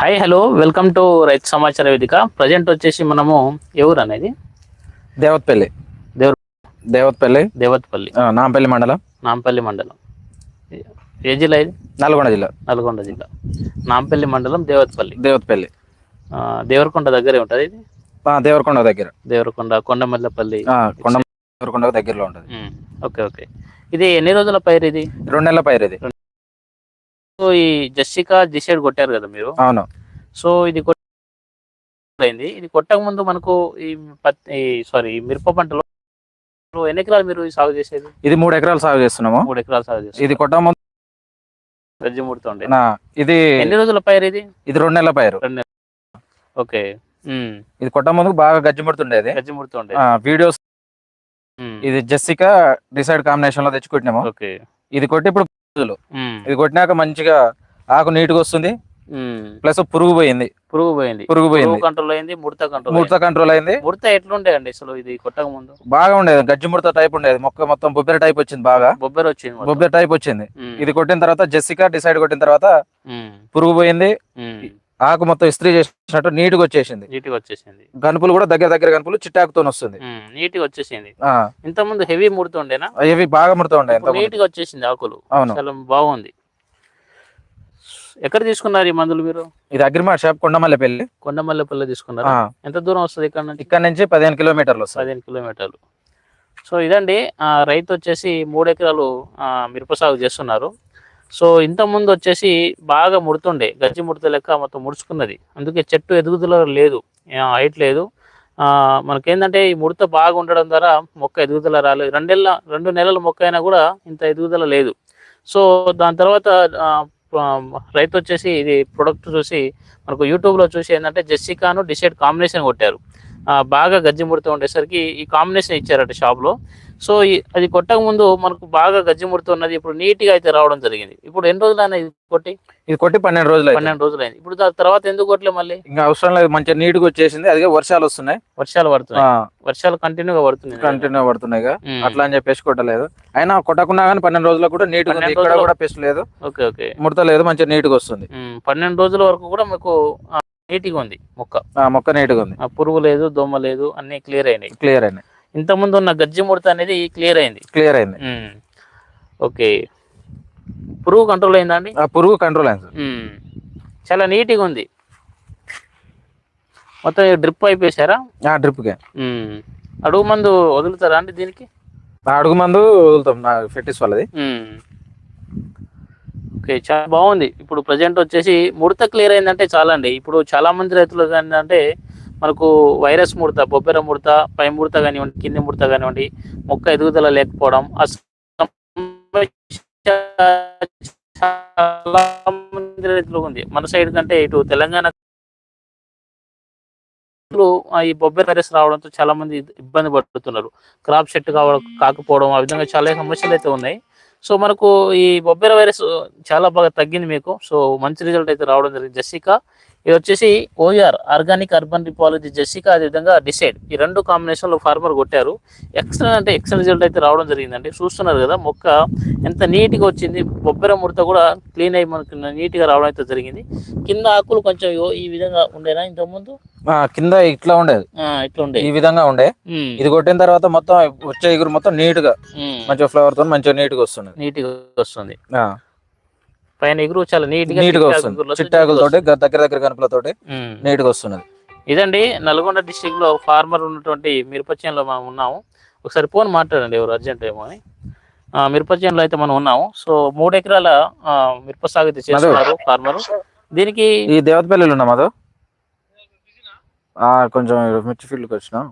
Hi hello welcome to రైతు సమాచార వేదిక ప్రజెంట్ వచ్చేసి మనము ఎవరు అనేది? దేవత్పల్లి. దేవర దేవత్పల్లి. దేవత్పల్లి. నాంపల్లి మండలం. నాంపల్లి మండలం. ఏ జిల్లా ఇది? నల్గొండ జిల్లా. నల్గొండ జిల్లా. నాంపల్లి మండలం దేవత్పల్లి. దేవత్పల్లి. దేవరకొండ దగ్గరే ఉంటుంది ఇది? దేవరకొండ దగ్గర. దేవరకొండ కొండమల్లపల్లి. కొండ దేవరకొండ దగ్గరలో ఉంటుంది. Okay okay. ఇది ఎన్ని రోజుల పైరు ఇది? రెండు నెలల పైరు ఇది. సో ఈ జస్సికా జిసైడ్ కొట్టారు కదా మీరు? అవును. సో ఇది కొట్- అయింది. ఇది కొట్టక ముందు మనకు ఈ పత్తి సారీ మిరప పంటలో ఎన్ని ఎకరాలు మీరు సాగు చేసేది? ఇది మూడు ఎకరాలు సాగు చేస్తున్నాము. మూడు ఎకరాలు సాగు చేసేది ఇది కొట్ట ముందు గజ్జి ముడుతుండే ఇది ఎన్ని రోజుల పైరు ఇది? ఇది రెండు నెలల పైరు. రెండు నెలలు. ఓకే. ఇది కొట్ట ముందు బాగా గజ్జి ముడుతుండేది. గజ్జి ముడుతుండే వీడియోస్ ఇది జెస్సికా డిసైడ్ కాంబినేషన్లో తెచ్చుకుంటున్నాము ఓకే. ఇది కొట్టి ఇప్పుడు ఉమ్, ఇది కొట్టినాక మంచిగా ఆకు నీట్గా వస్తుంది. ప్లస్ పురుగు పోయింది పురుగు పోయింది పురుగు పోయింది కంట్రోల్ అయింది ముడత కంట్రోల్ ముడత కంట్రోల్ అయింది. ముడత ఎట్లుండే అండి అసలు ఇది కొట్టక ముందు? బాగా ఉండేది. గజ్జి ముడత టైప్ ఉండేది. మొక్క మొత్తం బొబ్బెర టైప్ వచ్చింది బాగా. బొబ్బెర వచ్చింది. బొబ్బెర టైప్ వచ్చింది. ఇది కొట్టిన తర్వాత జెస్సికా డిసైడ్ కొట్టిన తర్వాత పురుగు పోయింది. ఆకు మొత్తం ఇస్త్రీ చేసినట్టు నీట్గా వచ్చేసింది. నీట్గా వచ్చేసింది. గనుపులు కూడా దగ్గర దగ్గర గనుపులు చిట్టాకుతో వస్తుంది. నీట్గా వచ్చేసింది. ఇంత ముందు హెవీ ముడుతుండేనా ఇవి బాగా ముడతా ఉండే ఇప్పుడు నీట్గా వచ్చేసింది ఆకులు. అవును. చాలా బాగుంది. ఎక్కడ తీసుకున్నారు ఈ మందులు మీరు? ఇది అగ్రిమార్ట్ షాప్ కొండమల్లెపల్లి. కొండమల్లెపల్లి తీసుకున్నారు? ఎంత దూరం వస్తుంది ఇక్కడ నుంచి? ఇక్కడ నుంచి పదిహేను కిలోమీటర్లు వస్తుంది. పదిహేను కిలోమీటర్లు. సో ఇదండి ఆ, రైతు వచ్చేసి మూడు ఎకరాలు ఆ, మిరప సాగు చేస్తున్నారు. సో ఇంతకుముందు ముందు వచ్చేసి బాగా ముడుతుండే గజ్జి ముడత లెక్క మొత్తం ముడుచుకున్నది. అందుకే చెట్టు ఎదుగుదల లేదు హైట్ లేదు. మనకేంటంటే ఈ ముడత బాగా ఉండడం ద్వారా మొక్క ఎదుగుదల రాలేదు. రెండేళ్ళ రెండు నెలల మొక్క అయినా కూడా ఇంత ఎదుగుదల లేదు. సో దాని తర్వాత రైతు వచ్చేసి ఇది ప్రొడక్ట్ చూసి మనకు యూట్యూబ్లో చూసి ఏంటంటే జెస్సికాను డిసైడ్ కాంబినేషన్ కొట్టారు. బాగా గజ్జి ముడత ఉండేసరికి ఈ కాంబినేషన్ ఇచ్చారట షాప్లో సో అది కొట్టక ముందు మనకు బాగా గజ్జి ముడత ఉన్నది ఇప్పుడు నీట్గా అయితే రావడం జరిగింది. ఇప్పుడు ఎన్ని రోజులైనా ఇది కొట్టి? ఇది కొట్టి పన్నెండు రోజులు పన్నెండు రోజులు అయింది. ఇప్పుడు దాని తర్వాత ఎందుకు కొట్టలే మళ్ళీ? ఇంకా అవసరం లేదు మంచిగా నీట్గా వచ్చేసింది అదే వర్షాలు వస్తున్నాయి. వర్షాలు పడుతున్నాయి. వర్షాలు కంటిన్యూగా పడుతున్నాయి. కంటిన్యూ పడుతున్నాయి. అట్లా అని చెప్పేసి కొట్టలేదు. అయినా కొట్టకున్నా కానీ పన్నెండు రోజులకు కూడా ఇక్కడ రోజులు- కూడా పెస్ట్ లేదు. Okay okay. ముడత లేదు మంచిగా నీట్గా వస్తుంది. పన్నెండు రోజుల వరకు కూడా మీకు నీట్గా ఉంది మొక్క. ఆ, మొక్క నీట్గా ఉంది. ఆ, పురుగు లేదు దోమ లేదు అన్ని క్లియర్ అయినాయి. క్లియర్ అయింది ఇంత ముందు ఉన్న గజ్జి ముడత అనేది క్లియర్ అయింది. క్లియర్ అయింది. ఓకే. పురుగు కంట్రోల్ అయిందా అండి? ఆ పురుగు కంట్రోల్ అయింది. చాలా నీట్గా ఉంది. మొత్తం డ్రిప్ అయిపోయారా ఆ డ్రిప్కి. అడుగు మందు వదులుతారా అండి దీనికి? అడుగు మందు వదులుతాం నా ఫెటిస్ వాళ్ళది. ఓకే చాలా బాగుంది. ఇప్పుడు ప్రజెంట్ వచ్చేసి ముడత క్లియర్ అయిందంటే చాలా అండి ఇప్పుడు చాలా మంది రైతులు ఏంటంటే మనకు వైరస్ ముడత బొబ్బెర ముడత పై ముడత కానివ్వండి కింది ముడత కానివ్వండి మొక్క ఎదుగుదల లేకపోవడం చాలా మంది రైతులు ఉంది. మన సైడ్ కంటే ఇటు తెలంగాణ ఈ బొబ్బెర వైరస్ రావడంతో చాలా మంది ఇబ్బంది పడుతున్నారు. క్రాప్ సెట్ కావడం కాకపోవడం ఆ విధంగా చాలా సమస్యలు అయితే ఉన్నాయి. సో మనకు ఈ బొబ్బెర వైరస్ చాలా బాగా తగ్గింది మీకు. సో మంచి రిజల్ట్ అయితే రావడం జరిగింది. జెస్సికా ఇది వచ్చేసి ఓఆర్ ఆర్గానిక్ అర్బన్ రిపాలజీ జెస్సికా అదేవిధంగా డిసైడ్ ఈ రెండు కాంబినేషన్లో ఫార్మర్ కొట్టారు. ఎక్సలెంట్ అంటే ఎక్సలెంట్ రిజల్ట్ అయితే రావడం జరిగిందండి. చూస్తున్నారు కదా మొక్క ఎంత నీట్గా వచ్చింది. బొబ్బెర ముడత కూడా క్లీన్ అయ్యి మనకి నీట్గా రావడం అయితే జరిగింది. కింద ఆకులు కొంచెం ఈ విధంగా ఉండేనా ఇంతకుముందు? కింద ఇట్లా ఉండేది. ఇట్లా ఉండే. ఈ విధంగా ఉండే. ఇది కొట్టిన తర్వాత మొత్తం వచ్చే ఎగురు మొత్తం నీట్గా మంచిగా ఫ్లవర్తో మంచిగా నీట్గా వస్తుంది. నీట్గా వస్తుంది. ఆ, పైన ఎగురు చాలా నీట్గా వస్తుంది. ఎగురులు వస్తుంది, చిట్టాకులతోటి గ- దగ్గర దగ్గర కనుపులతోటి ఉమ్. నీట్గా వస్తున్నది. ఇదండి నల్గొండ డిస్టిక్లో ఫార్మర్ ఉన్నటువంటి మిరపచేనులో మనం ఉన్నాము. ఒకసారి ఫోన్ మాట్లాడండి ఎవరు అర్జెంట్ ఏమో అని. మిరపచేనులో అయితే మనం ఉన్నాము. సో మూడు ఎకరాల మిరప సాగు అయితే చేస్తున్నారు ఫార్మర్ దీనికి ఈ దేవతపల్లిలో ఉన్నాం అదో కొంచెం మిర్చి ఫీల్డ్కి వచ్చిన.